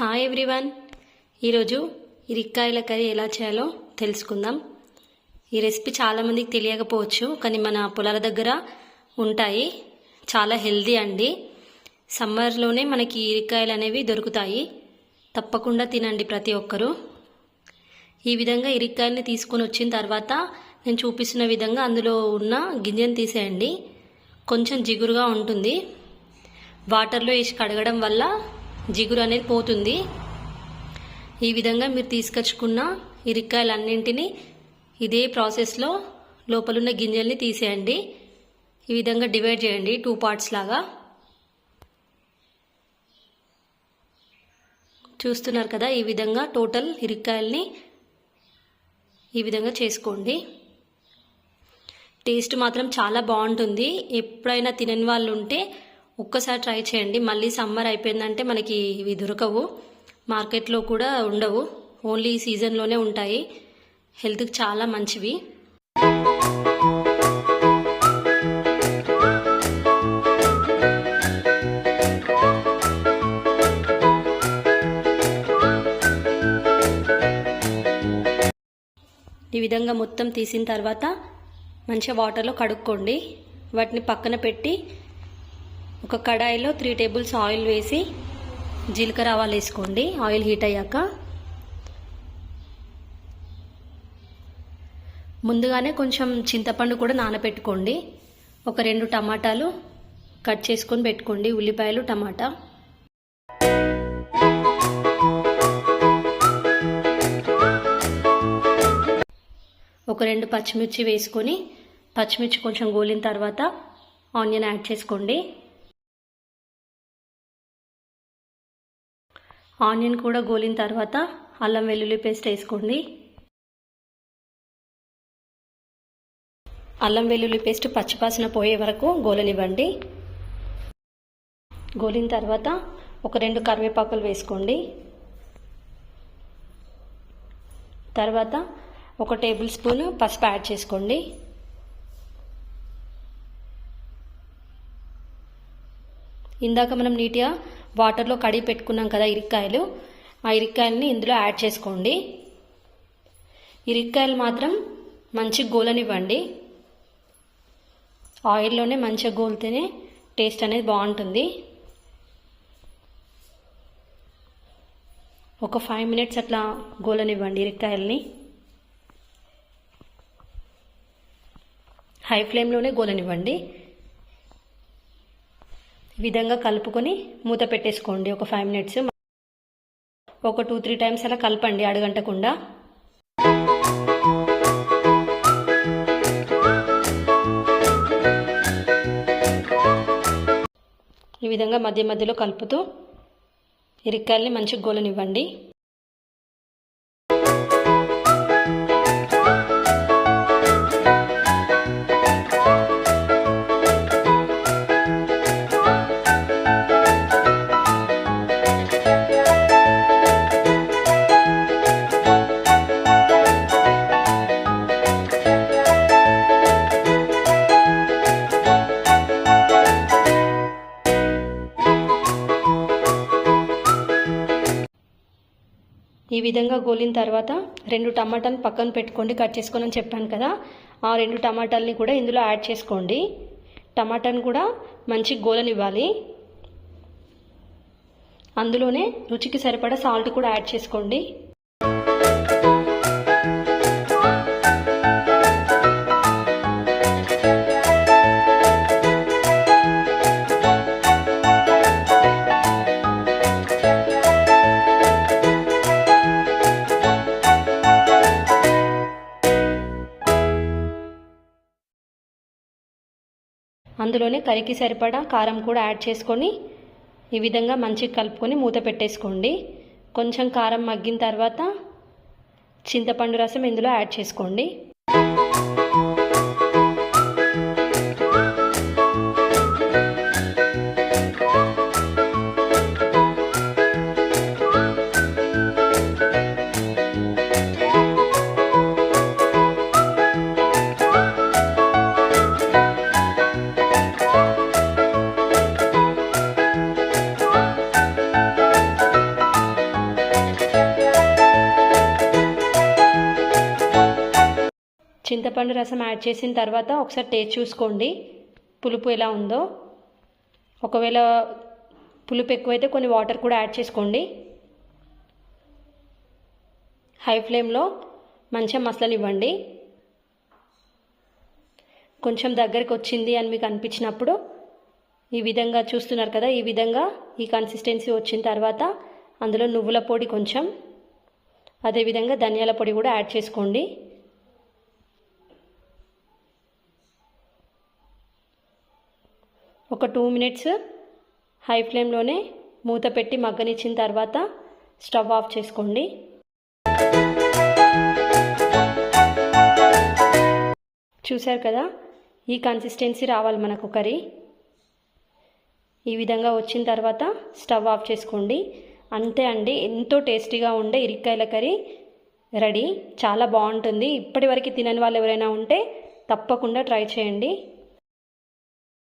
Hi everyone ఈరోజు ఇరిక్కాయల curry ఎలా చేయాలో తెలుసుకుందాం. ఈ రెసిపీ చాలామందికి తెలియకపోవచ్చు కానీ మన పొలాల దగ్గర ఉంటాయి. చాలా హెల్దీ అండి. సమ్మర్లోనే మనకి ఇరిక్కాయలు అనేవి దొరుకుతాయి. తప్పకుండా తినండి ప్రతి ఒక్కరూ. ఈ విధంగా ఇరిక్కాయల్ని తీసుకొని వచ్చిన తర్వాత నేను చూపిస్తున్న విధంగా అందులో ఉన్న గింజను తీసేయండి. కొంచెం జిగురుగా ఉంటుంది. వాటర్లో వేసి కడగడం వల్ల జిగురు అనేది పోతుంది. ఈ విధంగా మీరు తీసుకొచ్చుకున్న ఇరిక్కాయలన్నింటినీ ఇదే ప్రాసెస్లో లోపలున్న గింజల్ని తీసేయండి. ఈ విధంగా డివైడ్ చేయండి టూ పార్ట్స్ లాగా. చూస్తున్నారు కదా ఈ విధంగా టోటల్ ఇరిక్కాయల్ని ఈ విధంగా చేసుకోండి. టేస్ట్ మాత్రం చాలా బాగుంటుంది. ఎప్పుడైనా తినని వాళ్ళు ఉంటే ఒక్కసారి ట్రై చేయండి. మళ్ళీ సమ్మర్ అయిపోయిందంటే మనకి ఇవి దొరకవు. మార్కెట్లో కూడా ఉండవు. ఓన్లీ ఈ సీజన్లోనే ఉంటాయి. హెల్త్కి చాలా మంచివి. ఈ విధంగా మొత్తం తీసిన తర్వాత మంచిగా వాటర్లో కడుక్కోండి. వాటిని పక్కన పెట్టి ఒక కడాయిలో త్రీ టేబుల్స్ ఆయిల్ వేసి జీలకర్ర ఆవాలు వేసుకోండి. ఆయిల్ హీట్ అయ్యాక ముందుగానే కొంచెం చింతపండు కూడా నానబెట్టుకోండి. ఒక రెండు టమాటాలు కట్ చేసుకొని పెట్టుకోండి. ఉల్లిపాయలు టమాటా. ఒక రెండు పచ్చిమిర్చి వేసుకొని పచ్చిమిర్చి కొంచెం గోలిన తర్వాత ఆనియన్ యాడ్ చేసుకోండి. ఆనియన్ కూడా గోలిన తర్వాత అల్లం వెల్లుల్లి పేస్ట్ వేసుకోండి. అల్లం వెల్లుల్లి పేస్ట్ పచ్చిపాసిన పోయే వరకు గోలనివ్వండి. గోలిన తర్వాత ఒక రెండు కరివేపాకులు వేసుకోండి. తర్వాత ఒక టేబుల్ స్పూన్ పసుపు యాడ్ చేసుకోండి. ఇందాక మనం నీట్గా వాటర్లో కడిగి పెట్టుకున్నాం కదా ఇరిక్కాయలు. ఆ ఇరిక్కాయలని ఇందులో యాడ్ చేసుకోండి. ఇరిక్కాయలు మాత్రం మంచి గోలనివ్వండి. ఆయిల్లోనే మంచిగా గోలితేనే టేస్ట్ అనేది బాగుంటుంది. ఒక ఫైవ్ మినిట్స్ అట్లా గోలనివ్వండి ఇరిక్కాయల్ని. హై ఫ్లేమ్లోనే గోలనివ్వండి. విధంగా కలుపుకొని మూత పెట్టేసుకోండి. ఒక ఫైవ్ మినిట్స్ ఒక టూ త్రీ టైమ్స్ అలా కలపండి అడగంటకుండా. ఈ విధంగా మధ్య మధ్యలో కలుపుతూ ఇరిక్కల్ని మంచిగా గోలనివ్వండి. ఈ విధంగా గోలిన తర్వాత రెండు టమాటాలు పక్కన పెట్టుకోండి కట్ చేసుకొని అని చెప్పాను కదా. ఆ రెండు టమాటాలని కూడా ఇందులో యాడ్ చేసుకోండి. టమాటాను కూడా మంచి గోలనివ్వాలి. అందులోనే రుచికి సరిపడా సాల్ట్ కూడా యాడ్ చేసుకోండి. అందులోనే కరికి సరిపడా కారం కూడా యాడ్ చేసుకొని ఈ విధంగా మంచిగా కలుపుకొని మూత పెట్టేసుకోండి. కొంచెం కారం మగ్గిన తర్వాత చింతపండు రసం ఇందులో యాడ్ చేసుకోండి. చింతపండు రసం యాడ్ చేసిన తర్వాత ఒకసారి టేస్ట్ చూసుకోండి. పులుపు ఎలా ఉందో. ఒకవేళ పులుపు ఎక్కువైతే కొన్ని వాటర్ కూడా యాడ్ చేసుకోండి. హై ఫ్లేమ్లో మంచిగా మసలనివ్వండి. కొంచెం దగ్గరికి వచ్చింది అని మీకు అనిపించినప్పుడు ఈ విధంగా చూస్తున్నారు కదా ఈ విధంగా ఈ కన్సిస్టెన్సీ వచ్చిన తర్వాత అందులో నువ్వుల పొడి కొంచెం అదేవిధంగా ధనియాల పొడి కూడా యాడ్ చేసుకోండి. ఒక టూ మినిట్స్ హై ఫ్లేమ్లోనే మూత పెట్టి మగ్గనిచ్చిన తర్వాత స్టవ్ ఆఫ్ చేసుకోండి. చూశారు కదా? ఈ కన్సిస్టెన్సీ రావాలి మనకు కర్రీ ఈ విధంగా వచ్చిన తర్వాత స్టవ్ ఆఫ్ చేసుకోండి. అంతే అండి ఎంతో టేస్టీగా ఉండే ఇరిక్కాయల కర్రీ రెడీ. చాలా బాగుంటుంది. ఇప్పటివరకు తినని వాళ్ళు ఎవరైనా ఉంటే తప్పకుండా ట్రై చేయండి.